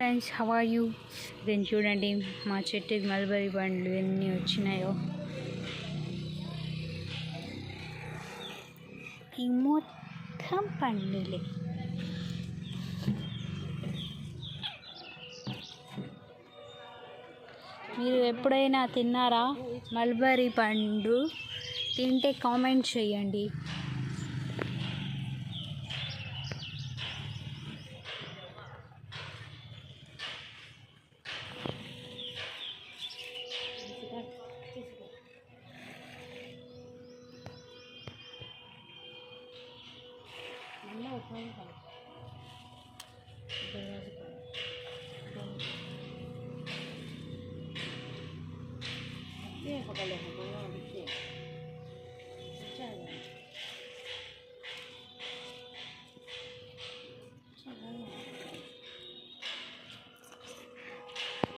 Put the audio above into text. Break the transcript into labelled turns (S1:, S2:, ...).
S1: Friends how are you దీన్ని చూడండి మా చెట్టుకి మల్బరీ పండ్లు ఎన్ని వచ్చినాయో. ఈ మొత్తం పండులే. మీరు ఎప్పుడైనా తిన్నారా? మల్బరీ పండు? తింటే కామెంట్ చేయండి.
S2: Iya, kagak lihat.